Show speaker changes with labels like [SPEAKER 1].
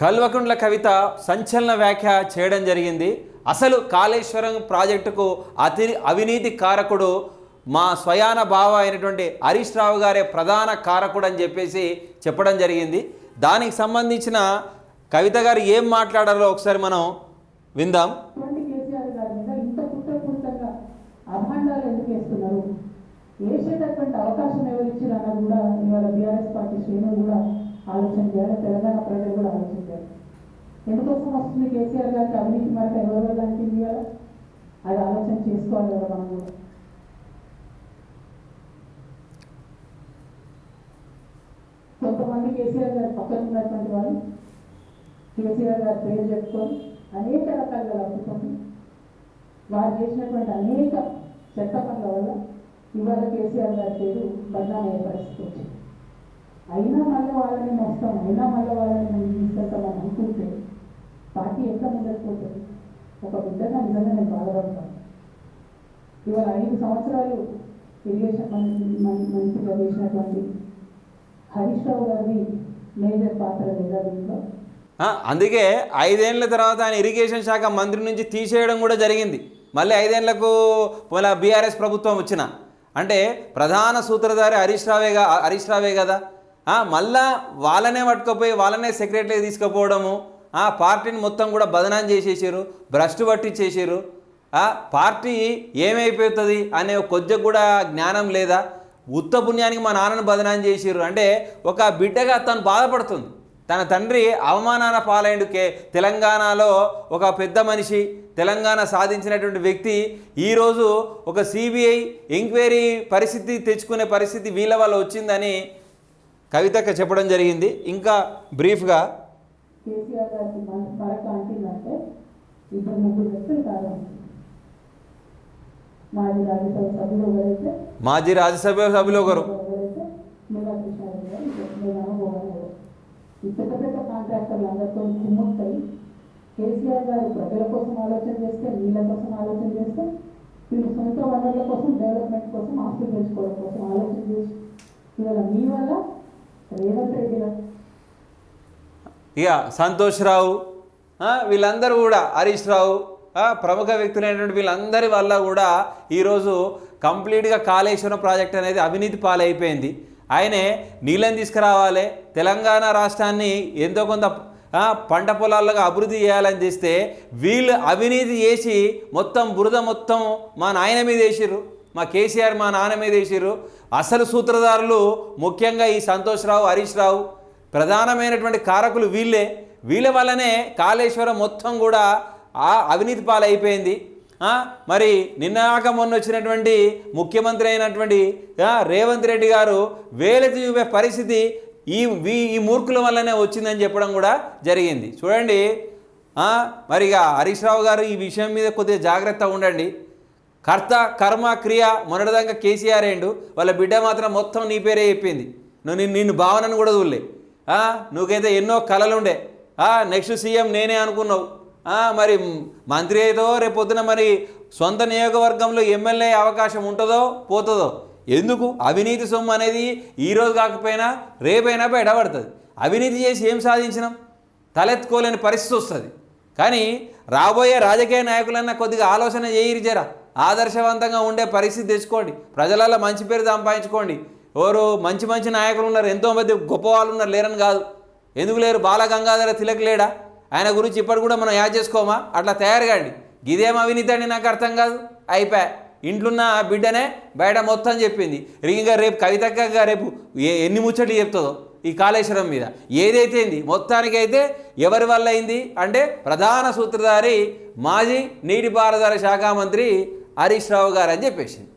[SPEAKER 1] కల్వకుండ్ల కవిత సంచలన వ్యాఖ్య చేయడం జరిగింది. అసలు కాళేశ్వరం ప్రాజెక్టుకు అతి అవినీతి కారకుడు మా స్వయాన బావ అయినటువంటి హరీష్ రావు గారే ప్రధాన కారకుడు అని చెప్పేసి చెప్పడం జరిగింది. దానికి సంబంధించిన కవిత గారు ఏం మాట్లాడారో ఒకసారి మనం విందాం.
[SPEAKER 2] అవకాశం ఎవరు ఇచ్చిరన్నా కూడా ఇవాళ బీఆర్ఎస్ పార్టీ శ్రేణులు కూడా ఆలోచన చేయాలి తెలంగాణ ప్రజలు కూడా ఆలోచన చేయాలి ఎందుకోసం వస్తుంది కేసీఆర్ గారికి అవినీతి మరక ఎవరు వెళ్ళడానికి ఇవ్వాలి అది ఆలోచన చేసుకోవాలి కదా మనం కూడా. కొంతమంది కేసీఆర్ గారి పక్కన ఉన్నటువంటి వాళ్ళు కేసీఆర్ గారి పేరు చెప్పుకొని అనేక రకాలుగా లబ్ధుకొని వారు చేసినటువంటి అనేక చెత్త పనుల వల్ల ఇవాళ కేసీఆర్ గారి పేరు బదనామయ్యే పరిస్థితి వచ్చింది. అయినా మళ్ళీ వాళ్ళని నష్టం అయినా మళ్ళీ వాళ్ళని ముందు తీసుకెళ్తామని అనుకుంటే పార్టీ ఎట్లా ముందరిపోతుంది? ఒక బిడ్డగా నిజంగా నేను బాధపడతాను. ఇవాళ ఐదు సంవత్సరాలు ఇరిగేషన్ మంత్రిగా చేసినటువంటి హరీష్ రావు గారిది మేజర్ పాత్ర లేదా దీంట్లో?
[SPEAKER 1] అందుకే ఐదేళ్ళ తర్వాత ఆయన ఇరిగేషన్ శాఖ మంత్రి నుంచి తీసేయడం కూడా జరిగింది. మళ్ళీ ఐదేళ్ళకు మళ్ళీ బీఆర్ఎస్ ప్రభుత్వం వచ్చిన. అంటే ప్రధాన సూత్రధారి హరీష్ రావే హరీష్ రావే కదా? మళ్ళా వాళ్ళనే పట్టుకుపోయి వాళ్ళనే సెక్రటరీ తీసుకుపోవడము. ఆ పార్టీని మొత్తం కూడా బదనాం చేసేసారు భ్రష్టు పట్టించేసారు. ఆ పార్టీ ఏమైపోతుంది అనే కొద్దిగా కూడా జ్ఞానం లేదా? ఉత్త పుణ్యానికి మా నాన్నను బదనాం చేసిర్రు అంటే ఒక బిడ్డగా తను బాధపడుతుంది. తన తండ్రి అవమానాల పాలైండు కే తెలంగాణలో ఒక పెద్ద మనిషి తెలంగాణ సాధించినటువంటి వ్యక్తి ఈరోజు ఒక సిబిఐ ఎంక్వైరీ పరిస్థితి తెచ్చుకునే పరిస్థితి వీళ్ళ వల్ల వచ్చిందని కవితక్క చెప్పడం జరిగింది. ఇంకా బ్రీఫ్గా
[SPEAKER 2] కేసీఆర్ గారికి మన మరొక అంటిందంటే ఇద్దరు ముగ్గురు వ్యక్తులు కాదు మాజీ రాజ్యసభ సభ్యులు
[SPEAKER 1] మాజీ రాజ్యసభ సభ్యులు ఒకరు.
[SPEAKER 2] ఈ పెద్ద పెద్ద కాంట్రాక్టర్లు అందరితో కేసీఆర్ గారు ప్రజల కోసం ఆలోచన చేస్తే నీళ్ళ కోసం ఆలోచన చేస్తే వీళ్ళు సొంత వనరుల కోసం డెవలప్మెంట్ కోసం ఆస్తులు పెంచుకోవడం కోసం ఆలోచన చేసి ఇవాళ మీ వల్ల
[SPEAKER 1] ఇక సంతోష్ రావు వీళ్ళందరూ కూడా హరీష్ రావు ప్రముఖ వ్యక్తులైనటువంటి వీళ్ళందరి వల్ల కూడా ఈరోజు కంప్లీట్గా కాళేశ్వరం ప్రాజెక్ట్ అనేది అవినీతి పాలైపోయింది. ఆయనే నీళ్ళని తీసుకురావాలి తెలంగాణ రాష్ట్రాన్ని ఎంతో కొంత పంట పొలాలుగా అభివృద్ధి చేయాలని చేస్తే వీళ్ళు అవినీతి చేసి మొత్తం బురద మొత్తం మా నాయన మీద వేసిర్రు. మా కేసీఆర్ మా నాన్న మీద వేసారు అసలు సూత్రధారులు ముఖ్యంగా ఈ సంతోష్ రావు హరీష్ రావు ప్రధానమైనటువంటి కారకులు వీళ్ళే. వీళ్ళ వల్లనే కాళేశ్వరం మొత్తం కూడా ఆ అవినీతి పాలైపోయింది. మరి నిన్నాక మొన్న వచ్చినటువంటి ముఖ్యమంత్రి అయినటువంటి రేవంత్ రెడ్డి గారు వేలెత్తి చూపే పరిస్థితి ఈ వీ- ఈ మూర్ఖుల వల్లనే వచ్చిందని చెప్పడం కూడా జరిగింది. చూడండి మరిగా మరి ఇక హరీష్ రావు గారు ఈ విషయం మీద కొద్దిగా జాగ్రత్తగా ఉండండి. కర్త కర్మ క్రియ మొన్నటిదాకా కేసీఆర్ ఏండు వాళ్ళ బిడ్డ మాత్రం మొత్తం నీ పేరే చెప్పింది. నువ్వు నిన్ను నిన్ను భావనను కూడా చూడలే. ఆ, నువ్వైతే ఎన్నో కళలు ఉండే నెక్స్ట్ సీఎం నేనే అనుకున్నావు. మరి మంత్రి అయితే రేపు మరి సొంత నియోగవర్గంలో ఎమ్మెల్యే అవకాశం ఉంటుందో పోతుందో? ఎందుకు? అవినీతి సొమ్ము అనేది ఈరోజు కాకపోయినా రేపైనా బయటపడుతుంది అవినీతి చేసి ఏం సాధించినాం? తలెత్తుకోలేని పరిస్థితి వస్తుంది. కానీ రాబోయే రాజకీయ నాయకులన్నా కొద్దిగా ఆలోచన చేయిరిచారా ఆదర్శవంతంగా ఉండే పరిస్థితి తెచ్చుకోండి. ప్రజలలో మంచి పేరు సంపాదించుకోండి. ఎవరు మంచి మంచి నాయకులు ఉన్నారు ఎంతోమంది గొప్ప వాళ్ళు ఉన్నారు లేరని కాదు. ఎందుకు లేరు? బాల గంగాధర తిలక్ లేడా? ఆయన గురించి ఇప్పటి కూడా మనం యాద్ చేసుకోమా? అట్లా తయారు కాండి ఇదేం అవినీతి అండి నాకు అర్థం కాదు. అయిపోయా ఇంట్లున్న ఆ బిడ్డనే బయట మొత్తం చెప్పింది. ఇంకా రేపు కవితక్కగా రేపు ఎన్ని ముచ్చట్లు చెప్తుందో ఈ కాళేశ్వరం మీద. ఏదైతే అయింది మొత్తానికైతే ఎవరి వల్ల అయింది? అంటే ప్రధాన సూత్రధారి మాజీ నీటిపారుదల శాఖ మంత్రి హరీష్ రావు గారు అని చెప్పేసింది.